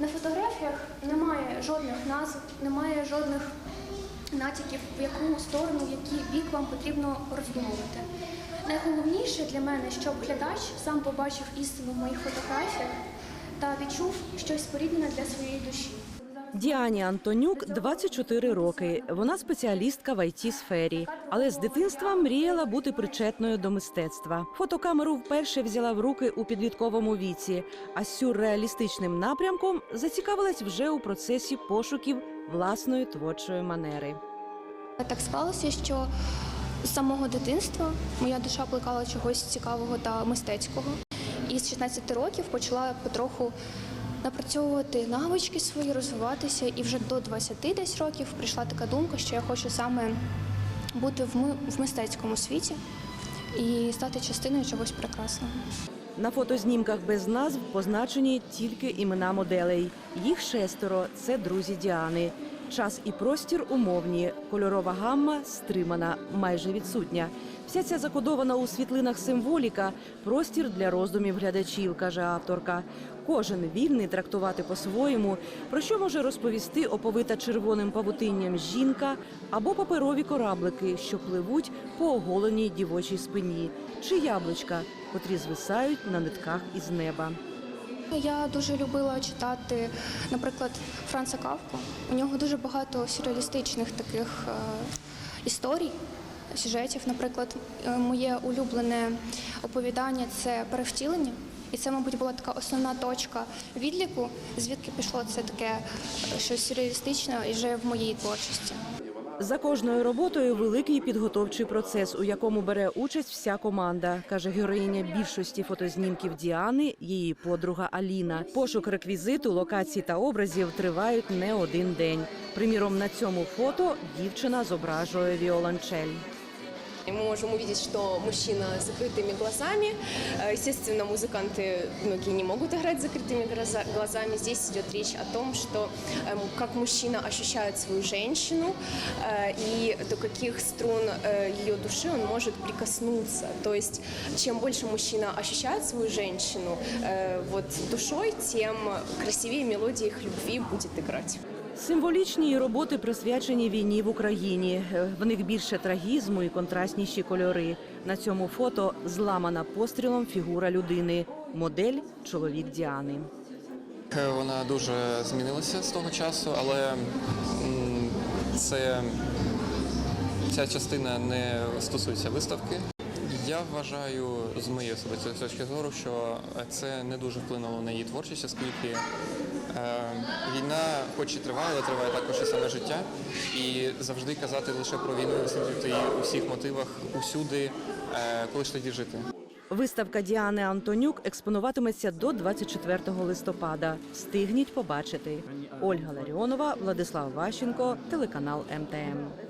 На фотографіях немає жодних назв, немає жодних натяків, в яку сторону, в який бік вам потрібно роздумувати. Найголовніше для мене, щоб глядач сам побачив істину в моїх фотографіях та відчув щось споріднене для своєї душі. Діані Антонюк 24 роки. Вона спеціалістка в it сфері, але з дитинства мріяла бути причетною до мистецтва. Фотокамеру вперше взяла в руки у підлітковому віці, а сюрреалістичним напрямком зацікавилась вже у процесі пошуків власної творчої манери. Так склалося, що з самого дитинства моя душа плекала чогось цікавого та мистецького. І з 16 років почала потроху напрацьовувати навички свої, розвиватися. І вже до 20 десь років прийшла така думка, що я хочу саме бути в в мистецькому світі і стати частиною чогось прекрасного. На фотознімках без назв позначені тільки імена моделей. Їх шестеро це друзі Діани. Час і простір умовні, кольорова гамма стримана, майже відсутня. Вся ця закодована у світлинах символіка простір для роздумів глядачів, каже авторка. Кожен вільний трактувати по-своєму, про що може розповісти оповита червоним павутинням жінка або паперові кораблики, що пливуть по оголеній дівочій спині, чи яблучка, котрі звисають на нитках із неба. Я дуже любила читати, наприклад, Франца Кавку. У нього дуже багато сюрреалістичних таких е, історій, сюжетів. Наприклад, е, моє улюблене оповідання це перевтілення. І це, мабуть, була така основна точка відліку, звідки пішло це таке е, щось сюрреалістичне і вже в моїй творчості. За кожною роботою великий підготовчий процес, у якому бере участь вся команда, каже героїня більшості фотознімків Діани, її подруга Аліна. Пошук реквізиту, локацій та образів тривають не один день. Приміром, на цьому фото дівчина зображує віолончель. И Мы можем увидеть, что мужчина с закрытыми глазами. Э, Естественно, музыканты многие не могут играть с закрытыми глаза- глазами. Здесь идет речь о том, что эм, как мужчина ощущает свою женщину э, и до каких струн э, ее души он может прикоснуться. То есть, чем больше мужчина ощущает свою женщину э, вот душой, тем красивее мелодия их любви будет играть. Символічні роботи присвячені війні в Україні. Е, В них більше трагізму і контрастніші кольори. На цьому фото зламана пострілом фігура людини. Модель чоловік Діани. Е, Вона дуже змінилася з того часу, але це ця частина не стосується виставки. Я вважаю з моєї особистої точки зору, що це не дуже вплинуло на її творчість, оскільки війна, хоч і триває, але триває також і саме життя. І завжди казати лише про війну, висвітлювати її у всіх мотивах, усюди, е, коли ж тоді жити. Виставка Діани Антонюк експонуватиметься до 24 листопада. Встигніть побачити. Ольга Ларіонова, Владислав Ващенко, телеканал МТМ.